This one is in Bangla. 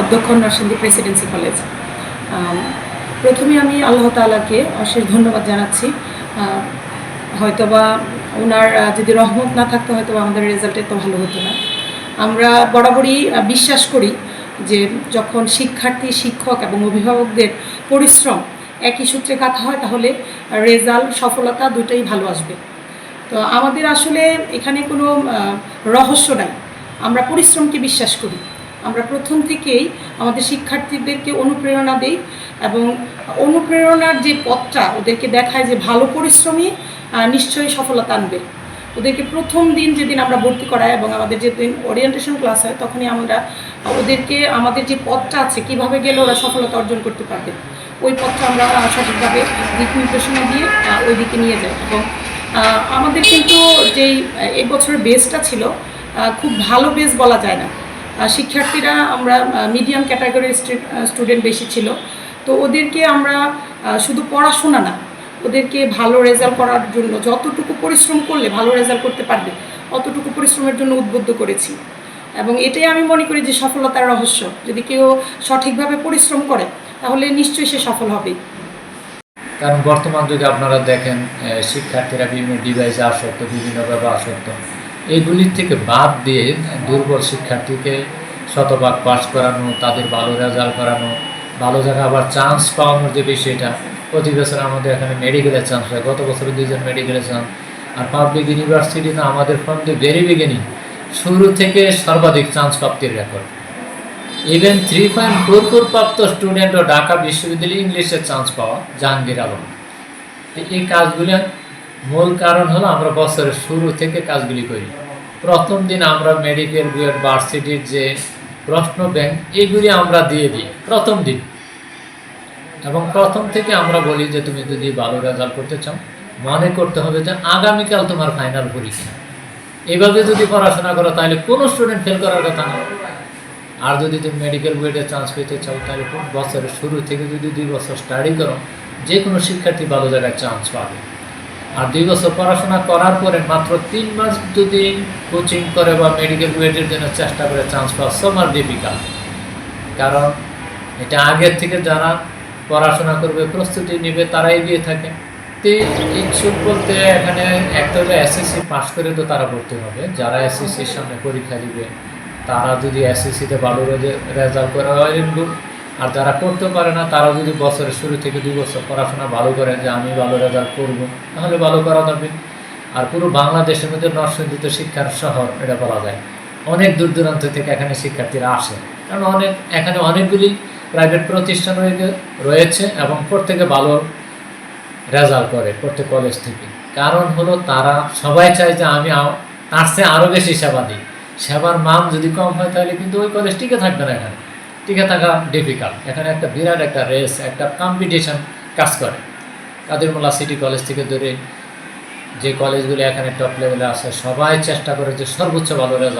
অধ্যক্ষ নরসিংদী প্রেসিডেন্সি কলেজ। প্রথমে আমি আল্লাহ তাআলাকে অশেষ ধন্যবাদ জানাচ্ছি। হয়তোবা ওনার যদি রহমত না থাকতো হয়তো আমাদের রেজাল্ট এত ভালো হতো না। আমরা বরাবরই বিশ্বাস করি যে যখন শিক্ষার্থী, শিক্ষক এবং অভিভাবকদের পরিশ্রম একই সূত্রে গাঁথা হয়, তাহলে রেজাল্ট সফলতা দুটোই ভালো আসবে। তো আমাদের আসলে এখানে কোনো রহস্য নাই। আমরা পরিশ্রমকে বিশ্বাস করি। আমরা প্রথম থেকেই আমাদের শিক্ষার্থীদেরকে অনুপ্রেরণা দেই এবং অনুপ্রেরণার যে পথটা ওদেরকে দেখায় যে ভালো পরিশ্রমী নিশ্চয়ই সফলতা আনবে। ওদেরকে প্রথম দিন যেদিন আমরা ভর্তি করাই এবং আমাদের যেদিন ওরিয়েন্টেশন ক্লাস হয়, তখনই আমরা ওদেরকে আমাদের যে পথটা আছে, কীভাবে গেলে ওরা সফলতা অর্জন করতে পারবে, ওই পথটা আমরা সঠিকভাবে দিক নির্দেশনা দিয়ে ওই দিকে নিয়ে যাই এবং আমাদের কিন্তু যেই এবছরের বেসটা ছিল খুব ভালো বেস বলা যায় না। শিক্ষার্থীরা আমরা মিডিয়াম ক্যাটাগরির স্টুডেন্ট বেশি ছিল। তো ওদেরকে আমরা শুধু পড়াশোনা না, ওদেরকে ভালো রেজাল্ট করার জন্য যতটুকু পরিশ্রম করলে ভালো রেজাল্ট করতে পারবে, অতটুকু পরিশ্রমের জন্য উদ্বুদ্ধ করেছি। এবং এটাই আমি মনে করি যে সফলতার রহস্য। যদি কেউ সঠিকভাবে পরিশ্রম করে, তাহলে নিশ্চয়ই সে সফল হবেই কারণ বর্তমান যুগে আপনারা দেখেন শিক্ষার্থীরা বিভিন্ন ডিভাইসে আসক্ত বিভিন্নভাবে আসক্ত এইগুলির থেকে বাদ দিয়ে দুর্বল শিক্ষার্থীকে শতভাগ পাস করানো, তাদের ভালো রেজাল্ট করানো, ভালো জায়গায় আবার চান্স পাওয়ানোর যে বিষয়টা, প্রতি বছর আমাদের এখানে মেডিকেলের চান্স হয়। গত বছরে দুইজন মেডিকেলের চান্স আর পাবলিক ইউনিভার্সিটি না আমাদের ফ্রম দ্য ভেরি বিগিনিং শুরু থেকে সর্বাধিক চান্স প্রাপ্তির record even three point four four প্রাপ্ত স্টুডেন্টও ঢাকা বিশ্ববিদ্যালয়ে ইংলিশে চান্স পাওয়া জাহাঙ্গীর আলম। এই কাজগুলি মূল কারণ হলো আমরা বছরের শুরু থেকে কাজগুলি করি। প্রথম দিন আমরা মেডিকেল বিএড ভার্সিটির যে প্রশ্ন ব্যাংক, এগুলি আমরা দিয়ে দিই, প্রথম দিন। এবং প্রথম থেকে আমরা বলি যে, তুমি যদি ভালো রেজাল্ট করতে চাও, মনে করতে হবে যে, আগামীকাল তোমার ফাইনাল পরীক্ষা। এভাবে যদি পড়াশোনা করো, তাহলে কোনো স্টুডেন্ট ফেল করার কথা না। আর যদি তুমি মেডিকেল বুয়েটে চান্স পেতে চাও, তাহলে বছরের শুরু থেকে যদি দুই বছর স্টাডি করো যে কোনো শিক্ষার্থী ভালো জায়গায় চান্স পাবে। আর দুই বছর পড়াশোনা করার পরে মাত্র তিন মাস যদি কোচিং করে বা মেডিকেল বুয়েটের জন্য চেষ্টা করে চান্স পাওয়া সবার ডিফিকাল্ট কারণ এটা আগের থেকে যারা পড়াশোনা করবে, প্রস্তুতি নেবে, তারা এগিয়ে থাকে। তো ইচ্ছুক বলতে এখানে একটা হলো এসএসসি পাস করে তো তারা পড়তে হবে। যারা এসএসসির সামনে পরীক্ষা দিবে, তারা যদি এসএসসিতে ভালো রেজাল্ট করে হয় আর যারা করতে পারে না তারা যদি বছরের শুরু থেকে দুই বছর পড়াশোনা ভালো করে যে আমি ভালো রেজাল্ট করব, তাহলে ভালো করা যাবে। আর পুরো বাংলাদেশের মধ্যে নরসিংদী তো শিক্ষার শহর, এটা বলা যায়। অনেক দূর দূরান্ত থেকে এখানে শিক্ষার্থীরা আসে। কারণ অনেক, এখানে অনেকগুলি প্রাইভেট প্রতিষ্ঠান রয়ে- রয়েছে এবং প্রত্যেকে ভালো রেজাল্ট করে, প্রত্যেক কলেজ থেকে। কারণ হলো তারা সবাই চায় যে আমি তার চেয়ে আরও বেশি সেবা দিই। সেবার মান যদি কম হয়, তাহলে কিন্তু ওই কলেজ টিকে থাকবে না এখানে। টিকে থাকা ডিফিকাল্ট এখানে একটা বিরাট একটা রেস একটা কম্পিটিশন কাজ করে। কাদিরমোল্লা সিটি কলেজ থেকে ধরে যে কলেজগুলো এখানে টপ লেভেলে আসে সবাই চেষ্টা করে যে সর্বোচ্চ ভালো রেজাল্ট